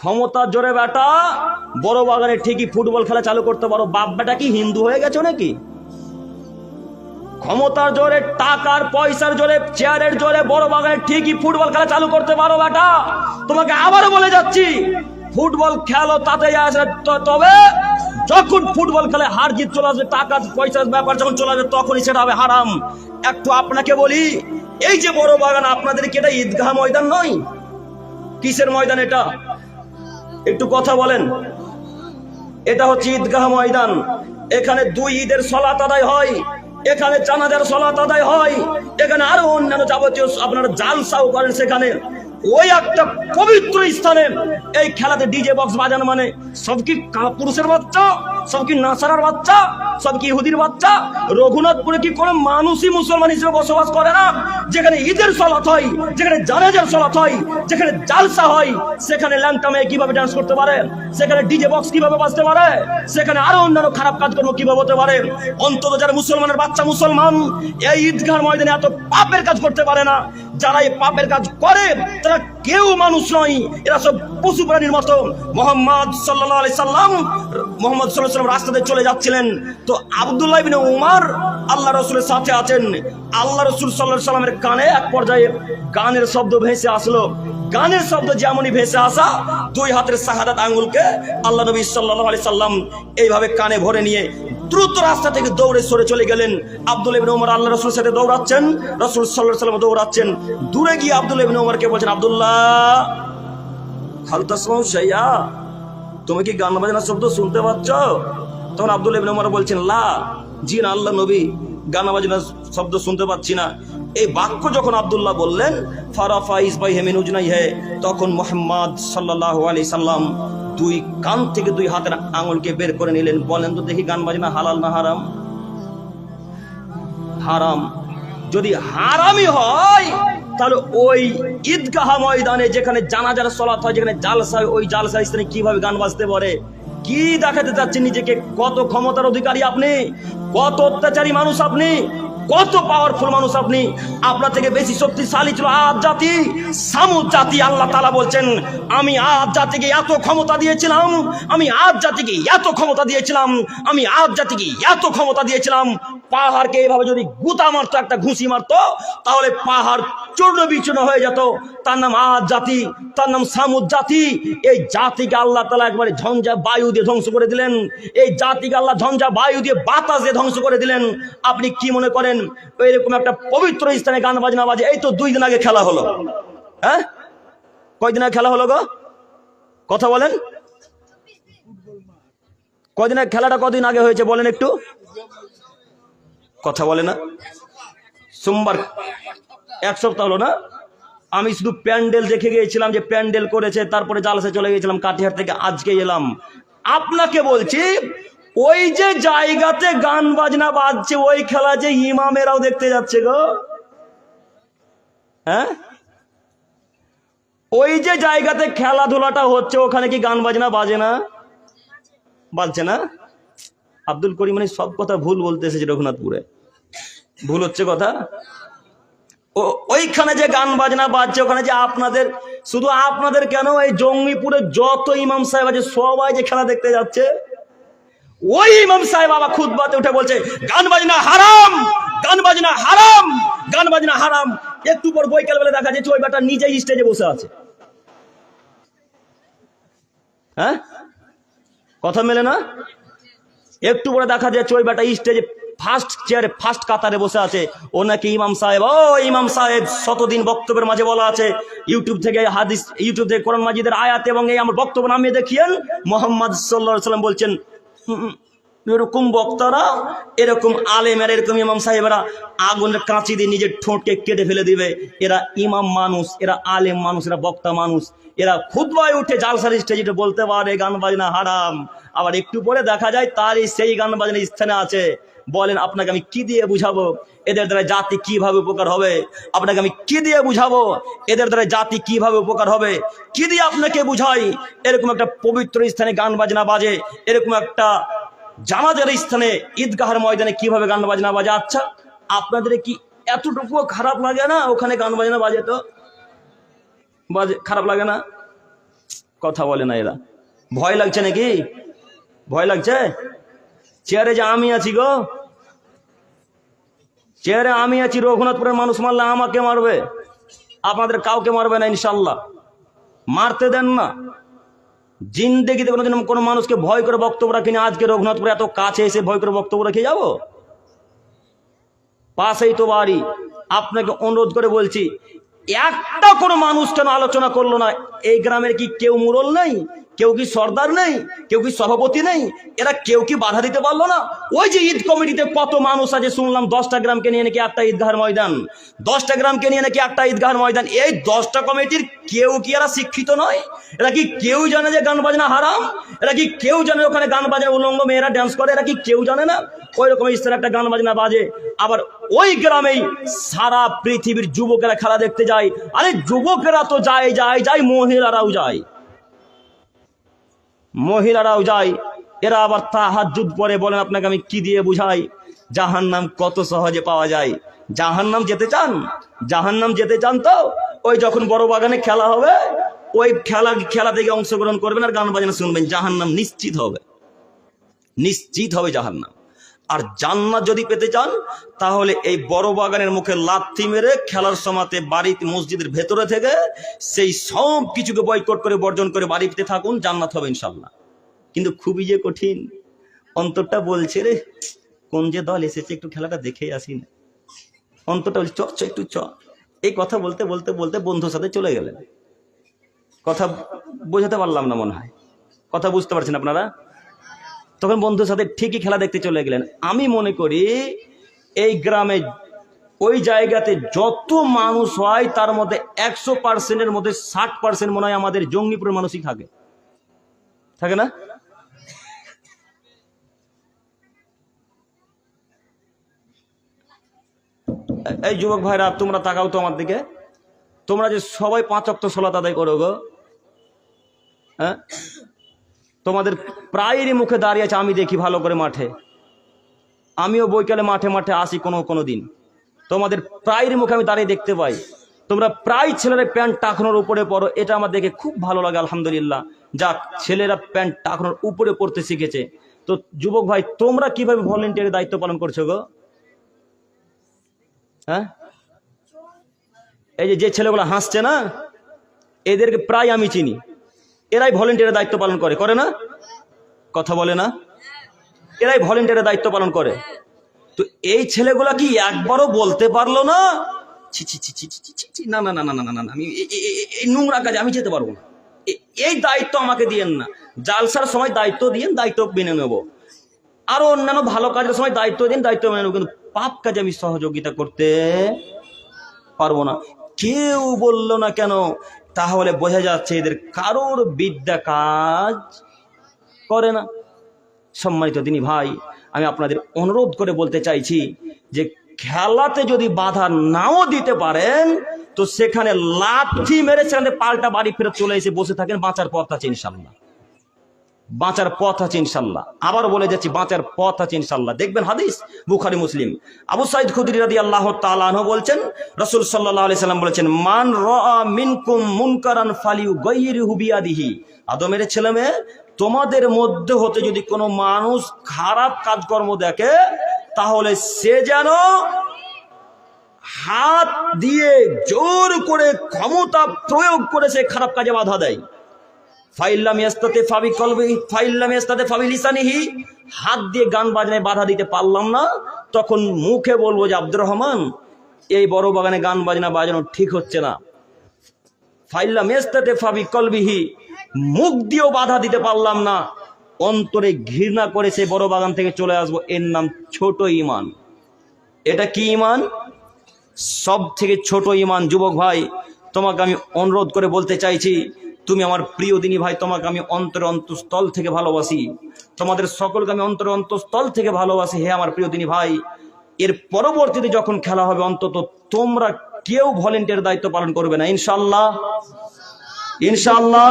ক্ষমতার জোরে বেটা। বড় বাগানে ঠিকই ফুটবল খেলা চালু করতে পারো। বাপ বেটা কি হিন্দু হয়ে গেছো নাকি? ক্ষমতার জোরে, টাকার পয়সার জোরে, চেয়ারের জোরে বড় বাগানে ঠিকই ফুটবল খেলা চালু করতে পারো বেটা। তোমাকে আবারও বলে যাচ্ছি, ফুটবল খেলো তাতে আসে তবে যখন ফুটবল খেলে হার জিত চলে আসবে, টাকা, পয়সার ব্যাপার যখন চলে আসবে, তখনই সেটা হবে হারাম। একটু আপনাকে বলি, এই যে বড় বাগান, আপনাদের কি এটা ঈদগাহ ময়দান নয়? কিসের ময়দান এটা? একটু কথা বলেন। এটা হচ্ছে ঈদগাহ ময়দান। এখানে দুই ঈদের সলাত আদায় হয়, এখানে চানাদের সলাত আদায় হয়, এখানে আরও অন্যান্য যাবতীয় আপনারা জালসাও করেন সেখানে। ওই একটা পবিত্র স্থানে এই খেলাতে ডিজে বক্স বাজানো মানে সব কি পুরুষের বাচ্চা, সব কি নাসারার বাচ্চা, সব কি ইহুদির বাচ্চা? রঘুনাথপুরে কি কোনো মানুষই মুসলমান হিসেবে বসবাস করে না? যেখানে ঈদের সলাত হয়, যেখানে জানাজার সলাত হয়, যেখানে জালসা হয়, সেখানে ল্যাংটা মেয়ে কীভাবে ডান্স করতে পারে? সেখানে ডিজে বক্স কীভাবে বাজতে পারে? সেখানে আরও অন্যান্য খারাপ কাজকর্ম কীভাবে হতে পারে? অন্তত যারা মুসলমানের বাচ্চা মুসলমান, এই ঈদগাহ ময়দানে এত পাপের কাজ করতে পারে না। যারা এই পাপের কাজ করে তারা কেউ মানুষ নয়। এরা সব পশু প্রাণীর মতো। মোহাম্মদ সাল্লাহ আলি সাল্লাম, মোহাম্মদ সাল্লাহ সাল্লাম রাস্তাতে চলে যাচ্ছিলেন। তো আবদুল্লাহ বিন উমার আল্লাহ রসুলের সাথে আছেন। আল্লাহ রসুল সাল্লাহ সাল্লামের কানে এক পর্যায়ে গানের শব্দ ভেসে আসলো। গানের শব্দ যেমনই ভেসে আসা, দুই হাতের শাহাদাত আঙ্গুলকে আল্লাহ নবী সাল্লাহ আলি সাল্লাম এইভাবে কানে ভরে নিয়ে দ্রুত রাস্তা থেকে দৌড়ে সরে চলে গেলেন আব্দুল ইবিন ওমর আল্লাহ রসুলের সাথে দৌড়াচ্ছেন, রসুল সাল্লাহ সাল্লাম দৌড়াচ্ছেন। দূরে গিয়ে আব্দুল ইবিন ওমরকে বলছেন, আব্দুল্লাহ শাইয়া, তুমি কি গান বাজনা শব্দ শুনতে পাচ্ছ? তখন আব্দুল ইবিন ওমর বলছেন, লা জি না আল্লাহ নবী, গান বাজনা শব্দ শুনতে পাচ্ছি না। এই বাক্য যখন আব্দুল্লাহ বললেন, ফারাফা ইসবাই হেমিন উজনাই হে তখন মোহাম্মদ সাল্লাহ আলি সাল্লাম দুই কান থেকে দুই হাতের আঙুলকে বের করে নিলেন। বলেন তো দেখি গান বাজনা হালাল না হারাম? হারাম। যদি হারামই হয়, তাহলে ওই ঈদগাহ ময়দানে যেখানে জানাজার সলাত হয়, যেখানে জালসা ওই জালসা স্থানে কীভাবে গান বাজতে পারে? কি দেখাতে চাচ্ছেন নিজেকে? কত ক্ষমতার অধিকারী আপনি? কত অত্যাচারী মানুষ আপনি? কত পাওয়ারফুল মানুষ আপনি? আপনার থেকে বেশি শক্তিশালী ছিল আজ জাতি। সামুদ জাতি, আল্লাহ তালা বলছেন, আমি আজ জাতিকে এত ক্ষমতা দিয়েছিলাম, আমি আজ জাতিকে এত ক্ষমতা দিয়েছিলাম, আমি আজ জাতিকে এত ক্ষমতা দিয়েছিলাম পাহাড়কে এইভাবে যদি গুতা মারতো, একটা ঘুষি মারতো, তাহলে পাহাড় চূর্ণ বিচূর্ণ হয়ে যেত। তার নাম আজ জাতি, তার নাম সামুদ জাতি। এই জাতিকে আল্লাহ তালা একবারে ঝঞ্ঝা বায়ু দিয়ে ধ্বংস করে দিলেন। এই জাতিকে আল্লাহ ঝঞ্ঝা বায়ু দিয়ে বাতাস দিয়ে ধ্বংস করে দিলেন। আপনি কি মনে করেন, এরকম একটা পবিত্র স্থানে গান বাজনা বাজে, এই তো দুই দিন আগে খেলা হলো। হ্যাঁ? কয়দিন আগে খেলা হলো গো? কথা বলেন। কয়দিন আগে খেলাটা কদিন আগে হয়েছে, বলেন একটু। কথা বলে না। সোমবার এক সপ্তাহ হলো না। আমি শুধু প্যান্ডেল দেখে গিয়েছিলাম যে প্যান্ডেল করেছে, তারপরে জালসে চলে গিয়েছিলাম, কাটিহার থেকে আজকে এলাম। আপনাকে বলছি, ওই যে জায়গাতে গান বাজনা বাজছে, ওই খেলা যে ইমামেরাও দেখতে যাচ্ছে গো। হ্যাঁ? ওই যে জায়গাতে খেলাধুলাটা হচ্ছে, ওখানে কি গান বাজনা বাজে না? বাজছে না? আব্দুল করিম মানে সব কথা ভুল বলতে এসেছে রঘুনাথপুরে। ভুল হচ্ছে কথা? ও, ওইখানে যে গান বাজনা বাজছে, ওখানে যে আপনাদের, শুধু আপনাদের কেন এই জঙ্গিপুরে যত ইমাম সাহেব আছে, সবাই যে খেলা দেখতে যাচ্ছে, ওই ইমাম সাহেব আবার খুদবাতে উঠে বলছে, গান বাজনা হারাম, গান বাজনা হারাম, গান বাজনা হারাম। একটু পর বৈকাল বেলা দেখা যাচ্ছে, ওই বেটা নিজেই স্টেজে বসে আছে। হ্যাঁ? কথা মেলে না? একটু পরে দেখা যায় ওই বেটা স্টেজে ফার্স্ট চেয়ারে ফার্স্ট কাতারে বসে আছে। ও নাকি ইমাম সাহেব। ও ইমাম সাহেব, শতদিন বক্তব্যের মাঝে বলা আছে ইউটিউব থেকে হাদিস ইউটিউব থেকে কোরআন মাজিদের আয়াত এবং এই আমার বক্তব্য নামিয়ে দেখিয়েন। মোহাম্মদ সাল্লাহ সাল্লাম বলছেন এরকম বক্তারা, এরকম আলেমের, এরকম ইমাম সাহেবরা আগুনের কাঁচি দিয়ে নিজের ঠোঁটকে কেটে ফেলে দিবে। এরা ইমাম মানুষ, এরা আলেম মানুষ, এরা বক্তা মানুষ। এরা খুদবায় উঠে জালসার স্টেজে বলতে পারে, গান বাজনা হারাম। আবার একটু পরে দেখা যায় তারই সেই গান বাজনা স্থানে আছে। বলেন, আপনাকে আমি কি দিয়ে বুঝাবো? এদের দ্বারা জাতি কীভাবে উপকার হবে? আপনাকে আমি কি দিয়ে বুঝাবো? এদের দ্বারা জাতি কীভাবে উপকার হবে? কি দিয়ে আপনাকে বুঝাই? এরকম একটা পবিত্র স্থানে গান বাজনা বাজে। এরকম একটা জানাজার স্থানে ঈদগাহের ময়দানে কীভাবে গান বাজনা বাজে? আচ্ছা আপনাদের কি এতটুকুও খারাপ লাগে না ওখানে গান বাজনা বাজে তো? বাজে, খারাপ লাগে না? কথা বলে না এরা। ভয় লাগছে নাকি? ভয় লাগছে? চেয়ারে যে আমি আছি গো। চেয়ারে আমি আছি, রঘুনাথপুরের মানুষ মারলে আমাকে মারবে। আপনাদের কাউকে মারবে না, ইনশাল্লাহ। মারতে দেন না। জিন্দেগিতে কোনোদিন কোনো মানুষকে ভয় করে বক্তব্য রাখিনি, আজকে রঘুনাথপুরে এত কাছে এসে ভয় করে বক্তব্য রেখে যাব? পাশেই তো বাড়ি। আপনাকে অনুরোধ করে বলছি, একটা কোনো মানুষ কেন আলোচনা করল না? এই গ্রামের কি কেউ মুরল নেই? কেউ কি সর্দার নেই? কেউ কি সভাপতি নেই? এরা কেউ কি বাধা দিতে পারল না? ওই যে ঈদ কমিটিতে কত মানুষ আছে শুনলাম, দশটা গ্রামকে নিয়ে নাকি একটা ঈদগাহের ময়দান। দশটা গ্রামকে নিয়ে নাকি একটা ঈদগাহের ময়দান। এই দশটা কমিটির কেউ কি এরা শিক্ষিত নয়? এরা কি কেউ জানে যে গান বাজনা হারাম? এরা কি কেউ জানে ওখানে গান বাজনা উলঙ্গ মেয়েরা ড্যান্স করে? এরা কি কেউ জানে না? ওই রকম ইস্তার একটা গান বাজনা বাজে। আবার ওই গ্রামেই সারা পৃথিবীর যুবকেরা খেলা দেখতে যায়। আরে যুবকেরা তো যায় যায় যায়, মহিলারাও যায়। মহিলারাও যায়, এরা আবার তাহাজুদ পরে বলেন, আপনাকে আমি কি দিয়ে বুঝাই? জাহান নাম কত সহজে পাওয়া যায়। জাহান নাম যেতে চান? জাহান নাম যেতে চান তো? ওই যখন বড় বাগানে খেলা হবে, ওই খেলা খেলা থেকে অংশগ্রহণ করবেন আর গান বাজনা শুনবেন। জাহান নাম নিশ্চিত হবে। নিশ্চিত হবে জাহান নাম আর জান্নাত যদি পেতে চান, তাহলে এই বড় বাগানের মুখে লাথি মেরে খেলার সমাতে বাড়িতে মসজিদের ভেতরে থেকে সেই সব কিছুকে বয়কট করে, বর্জন করে বাড়িতে থাকুন, জান্নাত হবে ইনশাল্লাহ কিন্তু খুবই যে কঠিন। অন্তরটা বলছে রে, কোন যে দল এসেছে একটু খেলাটা দেখে আসি না। অন্তরটা বলছে, চ চ, একটু চ। এই কথা বলতে বলতে বলতে বন্ধুর সাথে চলে গেলেন। কথা বোঝাতে পারলাম না মনে হয়। কথা বুঝতে পারছেন আপনারা? তখন বন্ধুর সাথে ঠিকই খেলা দেখতে চলে গেলেন। আমি মনে করি এই গ্রামে ওই জায়গাতে যত মানুষ হয়, তার মধ্যে একশো পার্সেন্টের মধ্যে ষাট পার্সেন্ট মনে হয় আমাদের জঙ্গিপুরের মানুষই থাকে। থাকে না? এই যুবক ভাইরা, তোমরা তাকাও তো আমার দিকে। তোমরা যে সবাই পাঁচ অক্ট সোলাত আদায় করো গো। হ্যাঁ? তোমাদের প্রায়েরই মুখে দাঁড়িয়ে আছে, আমি দেখি ভালো করে মাঠে। আমিও বৈকালে মাঠে মাঠে আসি কোনো কোনো দিন। তোমাদের প্রায়ের মুখে আমি দাঁড়িয়ে দেখতে পাই। তোমরা প্রায় ছেলেরা প্যান্ট টাকানোর উপরে পড়ো এটা আমার দেখে খুব ভালো লাগে, আলহামদুলিল্লাহ। যাক, ছেলেরা প্যান্ট টাকানোর উপরে পড়তে শিখেছে। তো যুবক ভাই, তোমরা কীভাবে ভলেন্টিয়ারের দায়িত্ব পালন করছ গো? হ্যাঁ? এই যে ছেলেগুলো হাসছে না, এদেরকে প্রায় আমি চিনি। এরাই ভলেন্টিয়ারের দায়িত্ব পালন করে করে না? কথা বলে না? এরাই ভলেন্টিয়ারের দায়িত্ব পালন করে। তো এই ছেলেগুলা কি একবারও বলতে পারল না? ছি ছি ছি ছি ছি ছি না না না না না না আমি এই নোংরা কাজে আমি যেতে পারব না। এই দায়িত্ব আমাকে দিয়েন না। জালসার সময় দায়িত্ব দিয়েন, দায়িত্ব মেনে নেব। আরও অন্যান্য ভালো কাজের সময় দায়িত্ব দিন, দায়িত্ব মেনে নেব, কিন্তু পাপ কাজে আমি সহযোগিতা করতে পারব না। কেউ বলল না কেন? তাহলে বোঝা যাচ্ছে এদের কারোর বিদ্যা কাজ করে না। সম্মানিত তিনি ভাই, আমি আপনাদের অনুরোধ করে বলতে চাইছি যে খেলাতে যদি বাধা নাও দিতে পারেন, তো সেখানে লাঠি মেরে সেখানে পাল্টা বাড়ি ফেরত চলে এসে বসে থাকেন, বাঁচার পথ আছে ইনশাল্লাহ বাঁচার পথ আছে ইনশাল্লাহ। আবার বলে যাচ্ছি, বাঁচার পথ আছে ইনশাল্লাহ। দেখবেন হাদিস, বুখারি, মুসলিম। আবু সাইদ খুদরি রাদি আল্লাহ তালাহ বলছেন, রসুল সাল্লাহ সাল্লাম বলেছেন, মান মিনকুম মুনকারান ফালিউ বিয়াদিহি। আদমের ছেলে মেয়ে, তোমাদের মধ্যে হতে যদি কোনো মানুষ খারাপ কাজকর্ম দেখে, তাহলে সে যেন হাত দিয়ে জোর করে ক্ষমতা প্রয়োগ করে সে খারাপ কাজে বাধা দেয়। ফাইল্লাম ইয়াস্তাতে ফাবি কলবি ফাইল্লাম ইয়াস্তাতে ফাবি লিসানিহি, হাত দিয়ে গান বাজনায় বাধা দিতে পারলাম না। তখন মুখে বলব যে, আব্দুর রহমান, এই বড় বাগানে গান বাজনা বাজানো ঠিক হচ্ছে না। ফাইল্লাম ইয়াস্তাতে ফাবি কলবিহি, মুখ দিয়েও বাধা দিতে পারলাম না। অন্তরে ঘৃণা করে সে বড় বাগান থেকে চলে আসব। এর নাম ছোট ইমান। এটা কি ইমান? সব থেকে ছোট ইমান, যুবক ভাই, তোমাকে আমি অনুরোধ করে বলতে চাইছি তুমি আমার প্রিয় দিনী ভাই, তোমাকে আমি অন্তর অন্তঃস্থল থেকে ভালোবাসি। তোমাদের সকলকে আমি অন্তর অন্তঃস্থল থেকে ভালোবাসি। হে আমার প্রিয় দিনী ভাই, এর পরবর্তীতে যখন খেলা হবে, অন্তত তোমরা কেউ ভলেন্টিয়ার দায়িত্ব পালন করবে না। ইনশাল্লাহ ইনশাল্লাহ